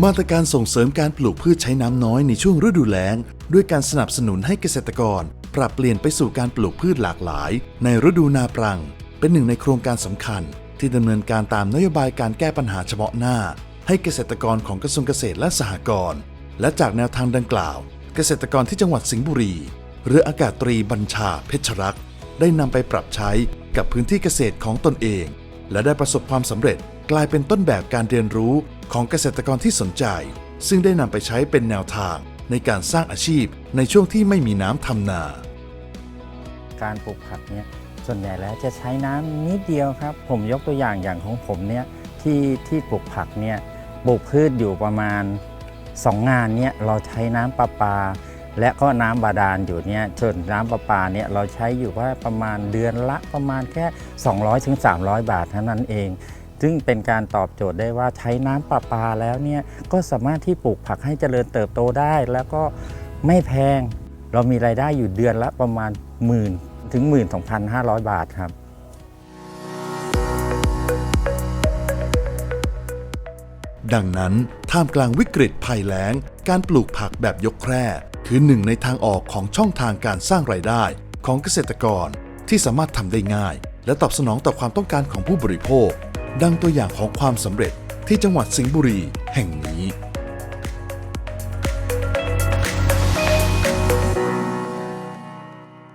มาตรการส่งเสริมการปลูกพืชใช้น้ำน้อยในช่วงฤดูแล้ง ด้วยการสนับสนุนให้เกษตรกร ปรับเปลี่ยนไปสู่การปลูกพืชหลากหลาย ในฤดูนาปรัง เป็นหนึ่งในโครงการสำคัญ ที่ดำเนินการตามนโยบายการแก้ปัญหาเฉพาะหน้า ให้เกษตรกรของกระทรวงเกษตรและสหกรณ์และจากแนวทางดังกล่าว เกษตรกรที่จังหวัดสิงห์บุรีเรืออากาศตรีบัญชาเพชรรักษ์ได้นำไปปรับใช้กับพื้นที่เกษตรของตนเอง และได้ประสบความสำเร็จกลายเป็นต้นแบบการเรียนรู้ ของเกษตรกรที่สนใจ ซึ่งได้นำไปใช้เป็นแนวทางในการสร้างอาชีพในช่วงที่ไม่มีน้ำทำนา การปลูกผักเนี่ยส่วนใหญ่แล้วจะใช้น้ำนิดเดียวครับ ผมยกตัวอย่างอย่างของผมเนี่ยที่ที่ปลูกผักเนี่ยปลูกพืชอยู่ประมาณ 2 งานเนี่ยเราใช้น้ำประปา และก็น้ำบาดาลอยู่เนี่ยส่วนน้ำประปาเนี่ยเราใช้อยู่ว่าประมาณเดือนละประมาณแค่ 200-300ถึง300บาทเท่านั้นเอง ซึ่งเป็นการตอบโจทย์ได้ว่าใช้น้ำประปาแล้วเนี่ยก็สามารถที่ปลูกผักให้เจริญเติบโตได้ แล้วก็ไม่แพง เรามีรายได้อยู่เดือนละประมาณหมื่นถึง 12,500 บาทครับดังนั้นท่ามกลางวิกฤตภัยแล้ง การปลูกผักแบบยกแคร่คือหนึ่งในทางออกของช่องทางการสร้างไรายได้ของเกษตรกรที่สามารถทำได้ง่าย และตอบสนองต่อความต้องการของผู้บริโภค ดังตัวอย่างของความสำเร็จที่จังหวัดสิงห์บุรีแห่งนี้